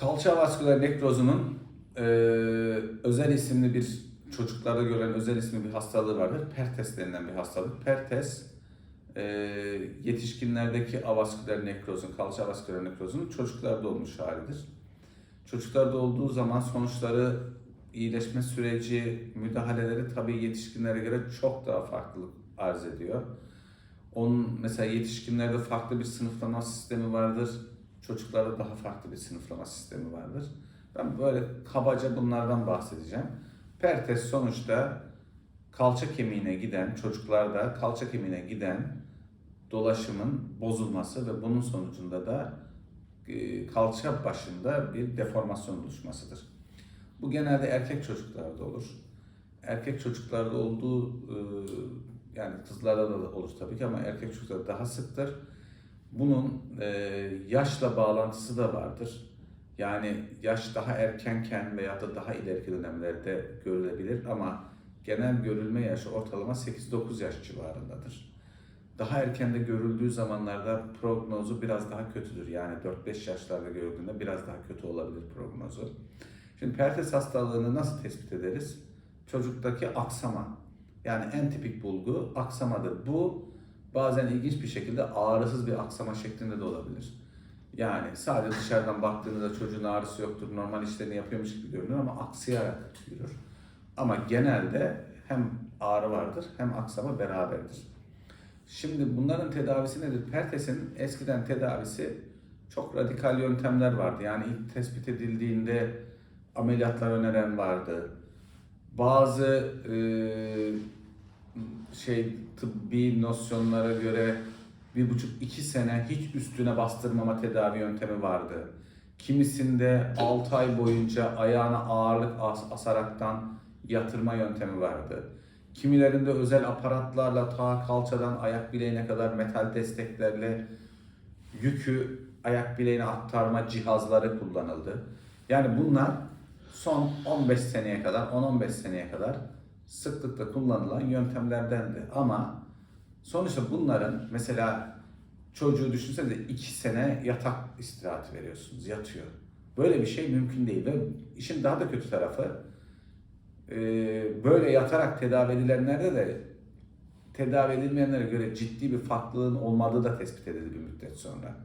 Kalça vasküler nekrozunun e, özel isimli bir çocuklarda görülen özel isimli bir hastalığı vardır. Pertes denilen bir hastalık. Pertes e, yetişkinlerdeki avasküler nekrozun, kalça avasküler nekrozunun çocuklarda olmuş halidir. Çocuklarda olduğu zaman sonuçları iyileşme süreci, müdahaleleri tabii yetişkinlere göre çok daha farklılık arz ediyor. Onun mesela yetişkinlerde farklı bir sınıflama sistemi vardır. Çocuklarda daha farklı bir sınıflama sistemi vardır. Ben böyle kabaca bunlardan bahsedeceğim. Pertes sonuçta kalça kemiğine giden, çocuklarda kalça kemiğine giden dolaşımın bozulması ve bunun sonucunda da e, kalça başında bir deformasyon oluşmasıdır. Bu genelde erkek çocuklarda olur. Erkek çocuklarda olduğu e, yani kızlarda da olur tabii ki ama erkek çocuklarda daha sıktır. Bunun e, yaşla bağlantısı da vardır. Yani yaş daha erkenken veya da daha ileriki dönemlerde görülebilir ama genel görülme yaşı ortalama 8-9 yaş civarındadır. Daha erkende görüldüğü zamanlarda prognozu biraz daha kötüdür. Yani 4-5 yaşlarda görüldüğünde biraz daha kötü olabilir prognozu. Şimdi pertes hastalığını nasıl tespit ederiz? Çocuktaki aksama. Yani en tipik bulgu aksamadır. Bu bazen ilginç bir şekilde ağrısız bir aksama şeklinde de olabilir. Yani sadece dışarıdan baktığınızda çocuğun ağrısı yoktur, normal işlerini yapıyormuş gibi görünür ama aksayarak yürür. Ama genelde hem ağrı vardır hem aksama beraberdir. Şimdi bunların tedavisi nedir? Pertesin eskiden tedavisi çok radikal yöntemler vardı. Yani ilk tespit edildiğinde ameliyatlar öneren vardı. Bazı e, şey tıbbi nosyonlara göre bir buçuk iki sene hiç üstüne bastırmama tedavi yöntemi vardı. Kimisinde 6 ay boyunca ayağına ağırlık as- asaraktan yatırma yöntemi vardı. Kimilerinde özel aparatlarla ta kalçadan ayak bileğine kadar metal desteklerle yükü ayak bileğine aktarma cihazları kullanıldı. Yani bunlar son 15 seneye kadar, 10-15 seneye kadar sıklıkla kullanılan yöntemlerdendi. Ama sonuçta bunların mesela çocuğu düşünsenize 2 sene yatak istirahati veriyorsunuz, yatıyor. Böyle bir şey mümkün değil ve işin daha da kötü tarafı e, böyle yatarak tedavi edilenlerde de tedavi edilmeyenlere göre ciddi bir farklılığın olmadığı da tespit edildi bir müddet sonra.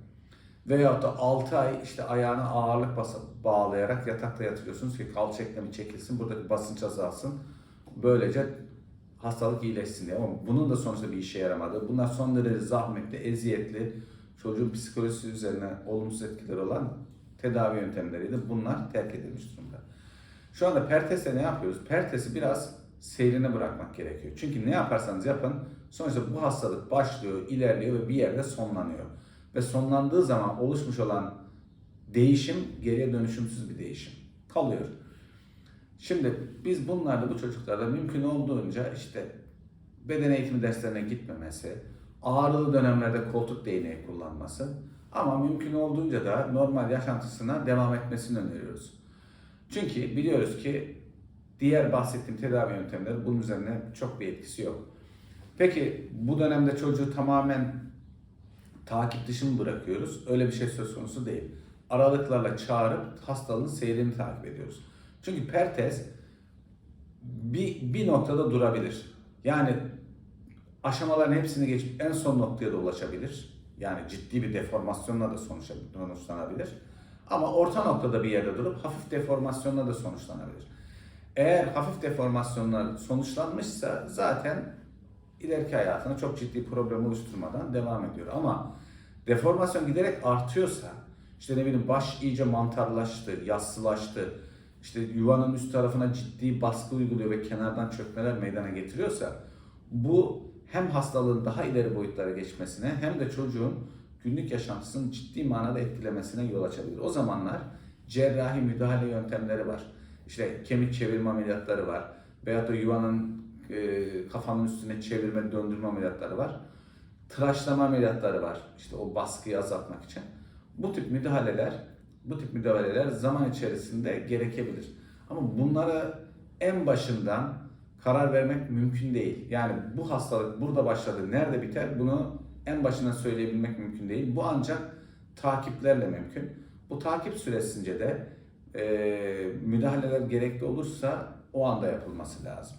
Veyahut da 6 ay işte ayağına ağırlık basıp bağlayarak yatakta yatırıyorsunuz ki kalça eklemi çekilsin, buradaki basınç azalsın. Böylece hastalık iyileşsin diye. Ama bunun da sonuçta bir işe yaramadı. Bunlar son derece zahmetli, eziyetli, çocuğun psikolojisi üzerine olumsuz etkileri olan tedavi yöntemleriydi. Bunlar terk edilmiş durumda. Şu anda Pertes'te ne yapıyoruz? Pertes'i biraz seyrine bırakmak gerekiyor. Çünkü ne yaparsanız yapın sonuçta bu hastalık başlıyor, ilerliyor ve bir yerde sonlanıyor. Ve sonlandığı zaman oluşmuş olan değişim geriye dönüşümsüz bir değişim. Kalıyor. Şimdi biz bunlarda bu çocuklarda mümkün olduğunca işte beden eğitimi derslerine gitmemesi, ağrılı dönemlerde koltuk değneği kullanması ama mümkün olduğunca da normal yaşantısına devam etmesini öneriyoruz. Çünkü biliyoruz ki diğer bahsettiğim tedavi yöntemleri bunun üzerine çok bir etkisi yok. Peki bu dönemde çocuğu tamamen takip dışı mı bırakıyoruz? Öyle bir şey söz konusu değil. Aralıklarla çağırıp hastalığın seyrini takip ediyoruz. Çünkü pertes bir, bir noktada durabilir. Yani aşamaların hepsini geçip en son noktaya da ulaşabilir. Yani ciddi bir deformasyonla da sonuçla- sonuçlanabilir. Ama orta noktada bir yerde durup hafif deformasyonla da sonuçlanabilir. Eğer hafif deformasyonlar sonuçlanmışsa zaten ileriki hayatına çok ciddi problem oluşturmadan devam ediyor. Ama deformasyon giderek artıyorsa, işte ne bileyim baş iyice mantarlaştı, yassılaştı, işte yuvanın üst tarafına ciddi baskı uyguluyor ve kenardan çökmeler meydana getiriyorsa bu hem hastalığın daha ileri boyutlara geçmesine hem de çocuğun günlük yaşantısını ciddi manada etkilemesine yol açabilir. O zamanlar cerrahi müdahale yöntemleri var. İşte kemik çevirme ameliyatları var. Veyahut da yuvanın e, kafanın üstüne çevirme, döndürme ameliyatları var. Tıraşlama ameliyatları var. İşte o baskıyı azaltmak için. Bu tip müdahaleler, bu tip müdahaleler zaman içerisinde gerekebilir. Ama bunlara en başından karar vermek mümkün değil. Yani bu hastalık burada başladı, nerede biter bunu en başından söyleyebilmek mümkün değil. Bu ancak takiplerle mümkün. Bu takip süresince de e, müdahaleler gerekli olursa o anda yapılması lazım.